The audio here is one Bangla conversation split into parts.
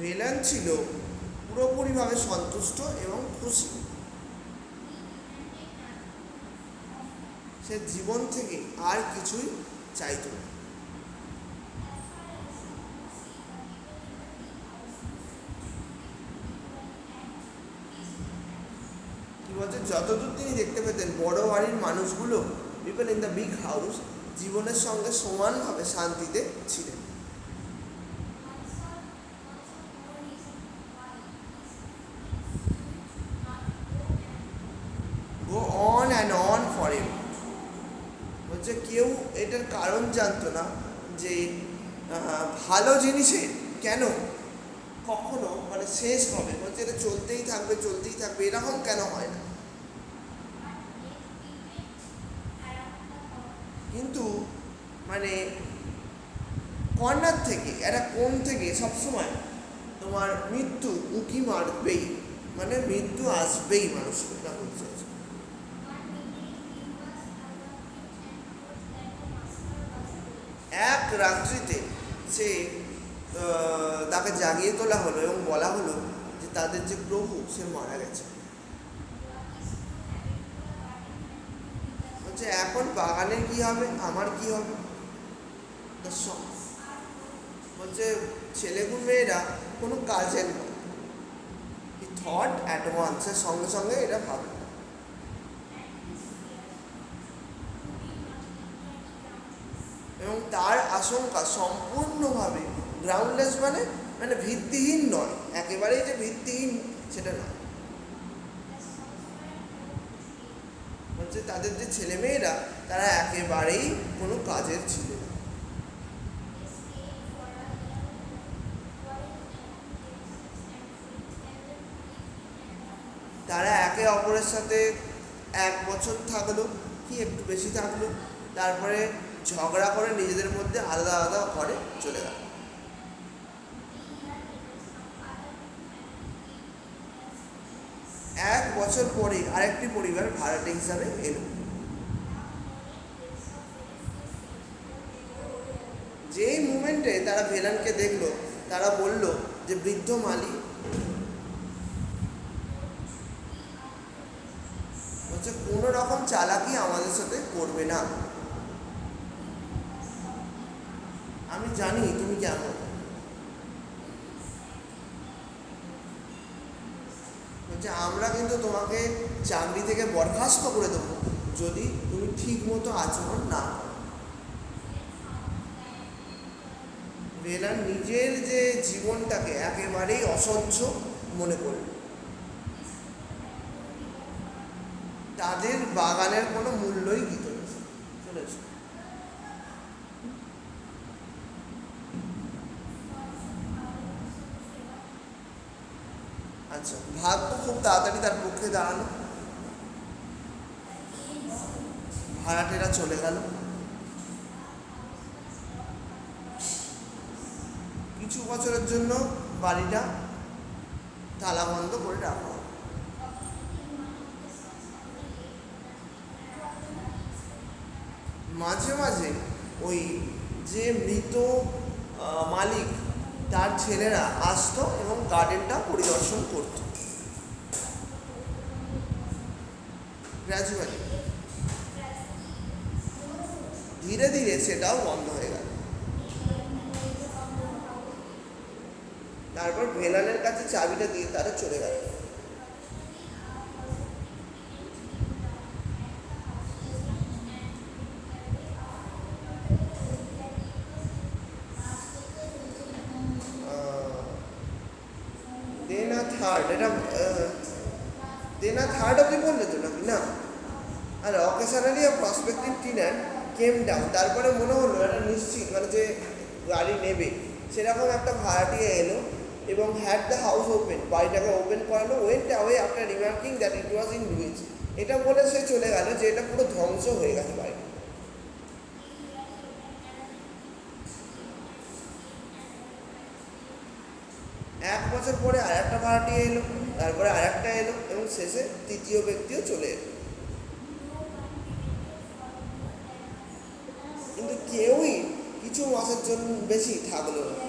ভেলান ছিল পুরোপুরিভাবে সন্তুষ্ট এবং খুশি। সে জীবন থেকে আর কিছুই চাইতো না। কি যতদূর তিনি দেখতে পেতেন, বড় বাড়ির মানুষগুলো people in the big house জীবনের সঙ্গে সমানভাবে শান্তিতে ছিলেন go on and on for em বলছে কেউ এটার কারণ জানতো না যে ভালো জিনিসে কেন? কখনো মানে শেষ হবে বলছে এটা চলতেই থাকবে চলতেই থাকবে, এরকম কেন হয় না? কিন্তু মানে কর্নার থেকে, একটা কোণ থেকে সবসময় তোমার মৃত্যু উঁকি মারবেই। মানে মৃত্যু আসবেই মানুষকে এটা বলতে চাইছে। জাগিয়ে তোলা হলো এবং বলা হলো যে তাদের যে প্রভু, সে মারা গেছে। বলছে, এখন বাগানের কি হবে? আমার কি হবে. বলছে ছেলেগুলো মেয়েরা কোনো কাজের নয়। থট অ্যাট ওয়ান্সের সঙ্গে সঙ্গে এটা ভাবে। এবং তার আশঙ্কা সম্পূর্ণভাবে গ্রাউন্ডলেস মানে মানে ভিত্তিহীন নয়। একেবারেই যে ভিত্তিহীন, সেটা নয় হচ্ছে তাদের যে ছেলেমেয়েরা, তারা একেবারেই কোনো কাজের ছিল না। তারা একে অপরের সাথে এক বছর থাকল, কি একটু বেশি থাকল, তারপরে ঝগড়া করে নিজেদের মধ্যে আলাদা আলাদা ঘরে চলে গেল। এক বছর পরে আরেকটি পরিবার ভাড়াটে হিসাবে এলো। যেই মুমেন্টে তারা ভেলানকে দেখল, তারা বলল যে, বৃদ্ধ মালিক। হচ্ছে কোনো রকম চালাকি আমাদের সাথে করবে না আমি জানি তুমি কেমন বলছে আমরা কিন্তু তোমাকে চাকরি থেকে বরখাস্ত করে দেবো যদি তুমি ঠিক মতো আচরণ না করো। বেলার নিজের যে জীবনটাকে একেবারেই অসহ্য মনে করল তাদের বাগানের কোনো মূল্যই দিত না চলে এসো। আচ্ছা ভাগ্য খুব তাড়াতাড়ি তার পক্ষে দাঁড়াল। ভাড়াটেরা চলে গেল। কিছু বছরের জন্য বাড়িটা তালা বন্ধ করে রাখা মাঝে মাঝে ওই যে মৃত মালিক তার ছেলেরা আসতো এবং গার্ডেনটা পরিদর্শন করত। গ্র্যাজুয়ালি ধীরে ধীরে সেটাও বন্ধ হয়ে গেল। তারপর ভেলালের কাছে চাবিটা দিয়ে তারা চলে গেল। থার্ড এটা দেনা থার্ড অবধি বললে তো নাকি? না। আর অকেশনালি প্রসপেক্টিভ টিনার কেম ডাউন তারপরে মনে হলো একটা নিশ্চিত মানে যে গাড়ি নেবে। সেরকম একটা ভাড়াটিয়া এলো এবং হ্যাড দ্য হাউস ওপেন বাড়িটাকে ওপেন করালো went away after remarking that it was in ruins এটা বলে সে চলে গেল যে এটা পুরো ধ্বংস হয়ে গেছে বাড়িটা। মাসের পরে আর একটা ভাড়াটি এলো, তারপরে আর একটা এলো এবং শেষে তৃতীয় ব্যক্তিও চলে এলো। কিন্তু কেউই কিছু মাসের জন্য বেশি থাকল না।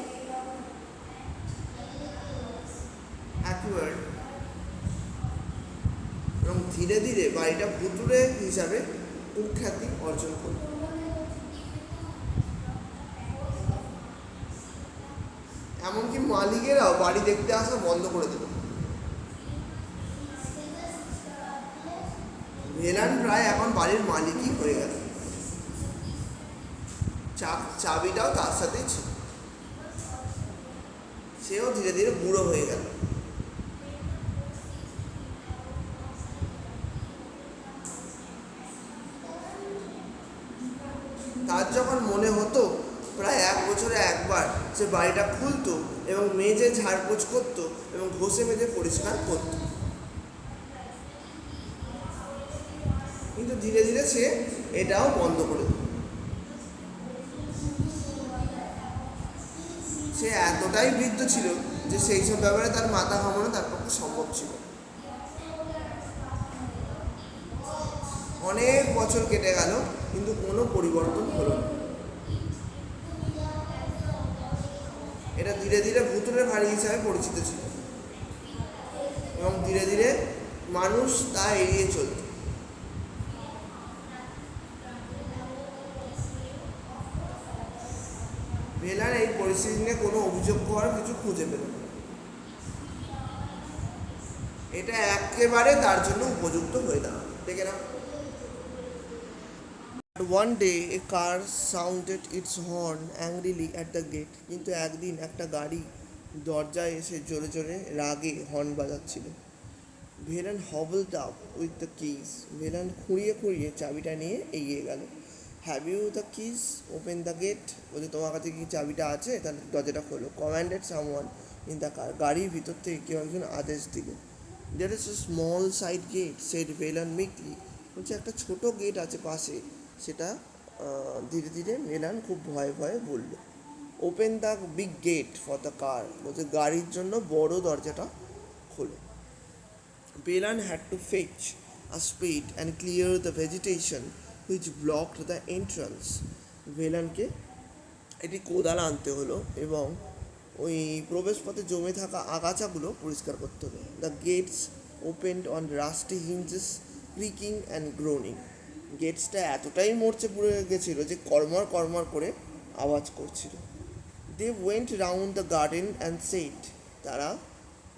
এবং ধীরে ধীরে বাড়িটা ভুতুরে হিসাবে কুখ্যাতি অর্জন করল। এমনকি মালিকেরাও বাড়ি দেখতে আসা বন্ধ করে দিল। ভেলান প্রায় এখন বাড়ির মালিকই হয়ে গেল। চাবিটাও তার সাথেই ছিল। সেও ধীরে ধীরে বুড়ো হয়ে গেল। তার যখন মনে হতো, প্রায় বছরে একবার সে বাড়িটা খুলতো এবং মেজে ঝাড়পোছ করতো এবং ঘষে মেজে পরিষ্কার করতো। কিন্তু ধীরে ধীরে সে এটাও বন্ধ করে দিল। সে এতটাই বৃদ্ধ ছিল যে সেই সব ব্যাপারে তার মাথা ঘামানো তার পক্ষে সম্ভব ছিল অনেক বছর কেটে গেল, কিন্তু কোনো পরিবর্তন হলো না এটা ধীরে ধীরে ভুতুরে বাড়ি হিসাবে পরিচিত ছিল। এবং ধীরে ধীরে মানুষ তা এড়িয়ে চলত। ভেলার এই পরিস্থিতি নিয়ে কোনো অভিযোগ করার কিছু খুঁজে পেল না। এটা একেবারে তার জন্য উপযুক্ত হয়ে দাঁড়াল। দেখে না One day, a car sounded its horn angrily at the gate, কিন্তু একদিন একটা গাড়ি দরজায় এসে জোরে জোরে রাগে horn বাজাচ্ছিল। Velan hobbled up with the keys Velan খুঁড়িয়ে খুঁড়িয়ে চাবিটা নিয়ে এগিয়ে গেল। Have you the keys open the gate বলছে, তোমার কাছে কি চাবিটা আছে? তাহলে দরজাটা খোলো। Commanded someone in the car গাড়ির ভিতর থেকে কেউ একজন আদেশ দিল। There is a small side gate said Velan meekly বলছে, একটা ছোট গেট আছে পাশে। সেটা ধীরে ধীরে মেলান খুব ভয়ে ভয়ে বলল। Open the big gate for the car বলছে, গাড়ির জন্য বড় দরজাটা খোলো। Velan had to fetch a spade and clear the vegetation which blocked the entrance ভেলানকে এটি কোদাল আনতে হলো এবং ওই প্রবেশপথে জমে থাকা আগাছাগুলো পরিষ্কার করতে হলো। The gates opened on rusty hinges creaking and groaning গেটসটা এতটাই মরচে পড়ে গেছিল যে কর্মর কর্মর করে আওয়াজ করছিল। They went round the garden and said তারা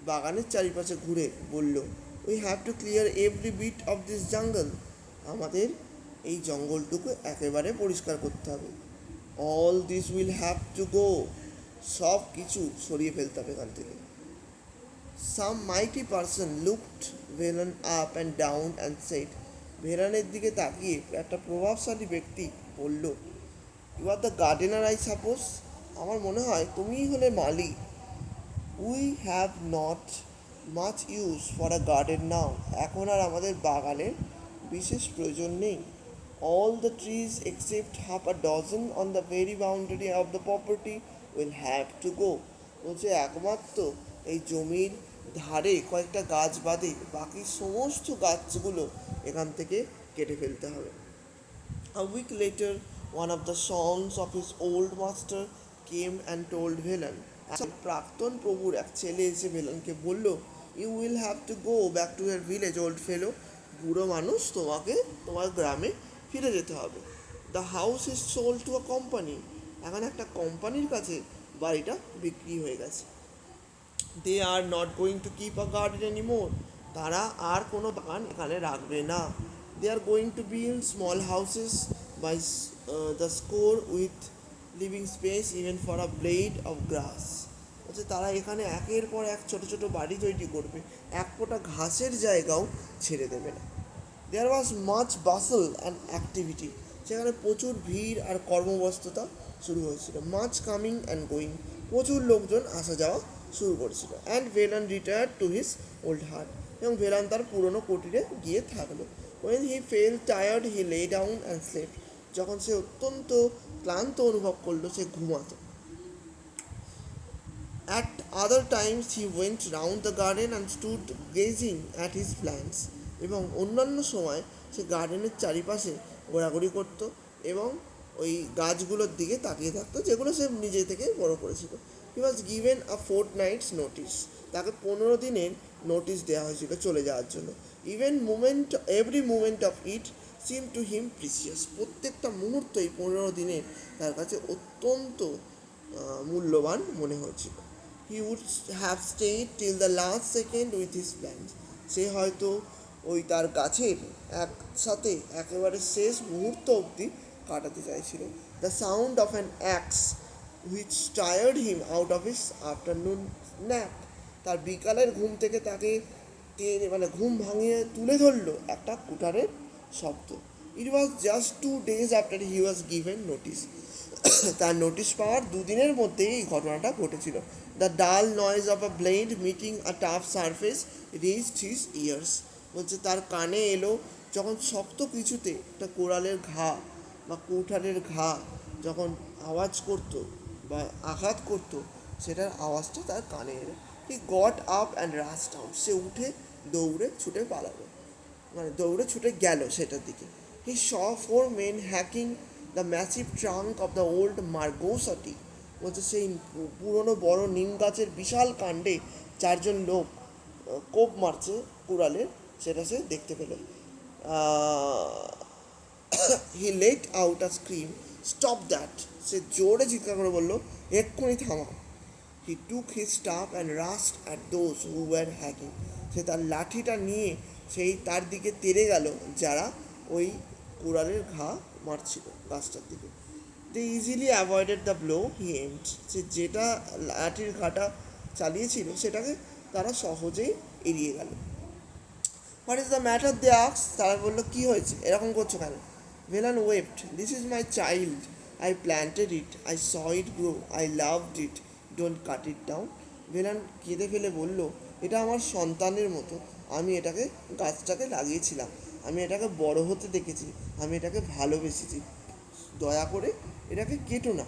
বাগানের চারিপাশে ঘুরে বলল we have to clear every bit of this jungle আমাদের এই জঙ্গলটুকু একেবারে পরিষ্কার করতে হবে। All this will have to go সব কিছু সরিয়ে ফেলতে হবে এখান থেকে। Some mighty person looked Velan up and down and said ভেরানের দিকে তাকিয়ে একটা প্রভাবশালী ব্যক্তি বলল you are the gardener I suppose আমার মনে হয় তুমিই হলে মালি we have not much use for a garden now এখন আর আমাদের বাগানের বিশেষ প্রয়োজন নেই। All the trees except half a dozen on the very boundary of the property will have to go বলছে, একমাত্র এই জমির ধারে কয়েকটা গাছ বাদে বাকি সমস্ত গাছগুলো এখান থেকে কেটে ফেলতে হবে। A week later, one of the sons of his old master came and told Velan. প্রাক্তন প্রভুর এক ছেলে এসে ভেলনকে বলল you will have to go back to your village old fellow বুড়ো মানুষ তোমাকে তোমার গ্রামে ফিরে যেতে হবে। The house is sold to a company এখন একটা কোম্পানির কাছে বাড়িটা বিক্রি হয়ে গেছে they are not going to keep a garden anymore তারা আর কোনো বাগান এখানে রাখবে না। They are going to build small houses by the score with living space even for a blade of grass হচ্ছে তারা এখানে একের পর এক ছোট ছোট বাড়ি তৈরি করবে। এক ফোঁটা ঘাসের জায়গাও ছেড়ে দেবে না। There was much bustle and activity সেখানে প্রচুর ভিড় আর কর্মব্যস্ততা শুরু হয়েছিল। মাচ কামিং অ্যান্ড গোয়িং প্রচুর লোকজন আসা যাওয়া শুরু করেছিল। And Velan retire to his old hut এবং ভেলান তার পুরনো কুটিরে গিয়ে থাকল। When he felt tired he lay down and স্লেপ যখন সে অত্যন্ত ক্লান্ত অনুভব করল, সে ঘুমাতো। At other times, he went round the garden and stood gazing at his plants এবং অন্যান্য সময়, সে গার্ডেনের চারিপাশে ঘোরাঘুরি করত এবং ওই গাছগুলোর দিকে তাকিয়ে থাকতো, যেগুলো সে নিজে থেকে বড় করেছিল। He was given a fortnight's notice তাকে পনেরো দিনের নোটিশ দেওয়া হয়েছিল চলে যাওয়ার জন্য। Even moment every moment of it seem to him precious প্রত্যেকটা মুহূর্ত এই পনেরো দিনে তার কাছে অত্যন্ত মূল্যবান মনে হয়েছিল। He would have stayed till the last second with his plans সে হয়তো ওই তার গাছের একসাথে একেবারে শেষ মুহূর্ত অবধি কাটাতে চাইছিল। The sound of an axe which tired him out of his afternoon nap তার বিকালের ঘুম থেকে তাকে টেনে মানে ঘুম ভাঙিয়ে তুলে ধরলো একটা কুটারের শব্দ। It was just two days after he was given notice তার নোটিশ পাওয়ার দুদিনের মধ্যেই এই ঘটনাটা ঘটেছিল। The dull noise of a blade meeting a tough surface reached his ears বলছে, তার কানে এলো যখন শক্ত কিছুতে একটা কোরালের ঘা বা কুঠারের ঘা যখন আওয়াজ করতো। বা আঘাত করতো, সেটার আওয়াজটা তার কানে এলো। He got up and rush down সে উঠে দৌড়ে ছুটে পালালো। মানে দৌড়ে ছুটে গেল সেটার দিকে। He saw four men hacking the massive trunk of the old মার্গোসাটি বলছে সেই পুরনো বড় নিম গাছের বিশাল কাণ্ডে চারজন লোক কোপ মারছে কুড়ালের সেটা সে দেখতে পেল। He let out a scream stop that সে জোরে চিৎকার করে বলল, এক্ষুনি থামাও। He took his staff and rushed at those who were hacking সে তার লাঠিটা নিয়ে সেই তার দিকে তেড়ে গেল, যারা ওই কুড়ালের ঘা মারছিল গাছটার দিকে। They easily avoided the blow he aimed সে যেটা লাঠির ঘাটা চালিয়েছিল, সেটাকে তারা সহজেই এড়িয়ে গেল। What is the matter they আক্স তারা বলল, কী হয়েছে? এরকম করছ কেন? Velan wept this is my child I planted it I saw it grow I loved it don't cut it down Velan কেঁদে ফেলে বলল, এটা আমার সন্তানের মতো। আমি এটাকে গাছটাকে লাগিয়েছিলাম। আমি এটাকে বড় হতে দেখেছি। আমি এটাকে ভালোবেসেছি। দয়া করে এটাকে কেটো না।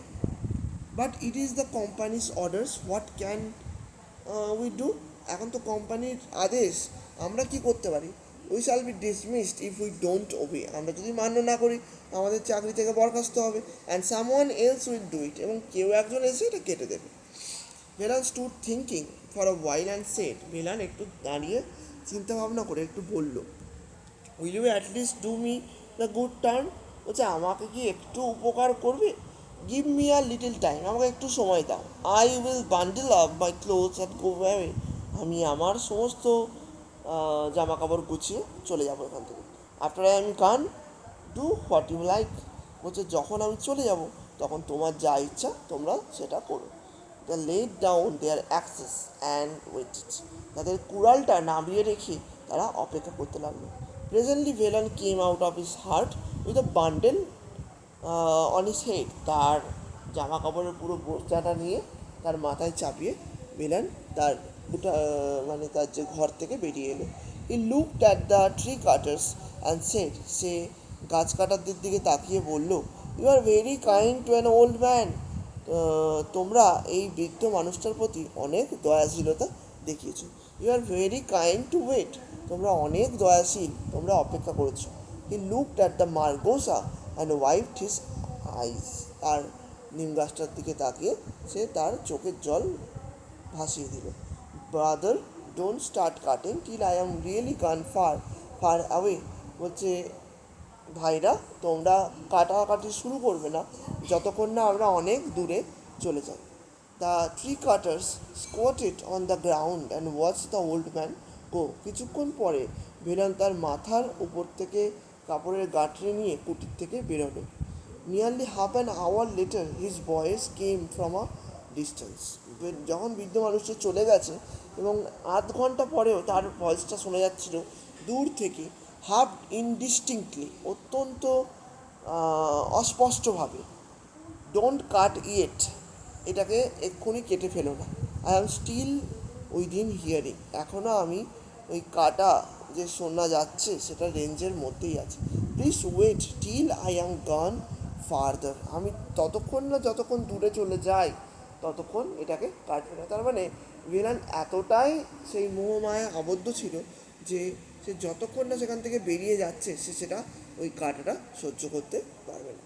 But it is the company's orders what can we do এখন তো কোম্পানির আদেশ। আমরা কি করতে পারি? We shall be dismissed if we don't obey আমরা যদি মান্য না করি, আমাদের চাকরি থেকে বরখাস্ত হবে and someone else will do it এবং কেউ একজন এসে এটা কেটে দেবে। Velan stood thinking for a while and said Velan একটু দাঁড়িয়ে চিন্তা ভাবনা করে, একটু বলল। Will you at least do me the good turn বলছে, আমাকে কি একটু উপকার করবে? Give me a little time আমাকে একটু সময় দাও। I will bundle up my clothes and go আমি আমার সমস্ত জামা কাপড় গুছিয়ে চলে যাব এখান থেকে। After I am gone do what you like বলছে, যখন আমি চলে যাব, তখন তোমার যা ইচ্ছা তোমরা সেটা করো। They let down their axes and waited তাদের কুড়ালটা নামিয়ে রেখে তারা অপেক্ষা করতে লাগল। Presently Velan came out of his hut with a bundle on his head তার জামা কাপড়ের পুরো বস্তাটা নিয়ে তার মাথায় চাপিয়ে ভেলান তার মানে তার যে ঘর থেকে বেরিয়ে এলো। He look at the tree cutters and said সে গাছ কাটারদের দিকে তাকিয়ে বলল you are very kind to an old man তোমরা এই বৃদ্ধ মানুষটার প্রতি অনেক দয়াশীলতা দেখিয়েছো। You are very kind to wait তোমরা অনেক দয়াশীল, তোমরা অপেক্ষা করেছ। He looked at the margosa and wiped his eyes আর নিম গাছটার দিকে তাকিয়ে সে তার চোখের জল ভাসিয়ে দিল। Brother don't start cutting till I am really gone far far away বলছে, ভাইরা, তোমরা কাটাকাটি শুরু করবে না। যতক্ষণ না আমরা অনেক দূরে চলে যাই। The tree cutters squatted on the ground and watch the old man go কিছুক্ষণ পরে, ভেলান তার মাথার উপর থেকে কাপড়ের গাঁটরি নিয়ে কুটির থেকে বেরোলো। Nearly half an hour later his voice came from a distance যখন বৃদ্ধ মানুষটা চলে গেছে এবং আধ ঘণ্টা পরেও তার ভয়েসটা শোনা যাচ্ছিল, দূর থেকে হাফ ইনডিস্টিংক্টলি অত্যন্ত অস্পষ্টভাবে ডোন্ট কাট ইয়েট এটাকে এক্ষুনি কেটে ফেলো না। I am still within hearing এখনও আমি ওই কাটা যে শোনা যাচ্ছে, সেটা রেঞ্জের মধ্যেই আছে। Please wait till I am gone farther আমি ততক্ষণ না যতক্ষণ দূরে চলে যাই ততক্ষণ এটাকে কাটবে না তার মানে ভিলান এতটাই সেই মোহমায় আবদ্ধ ছিল যে সে যতক্ষণ না সেখান থেকে বেরিয়ে যাচ্ছে, সে সেটা ওই কাটাটা সহ্য করতে পারবে না।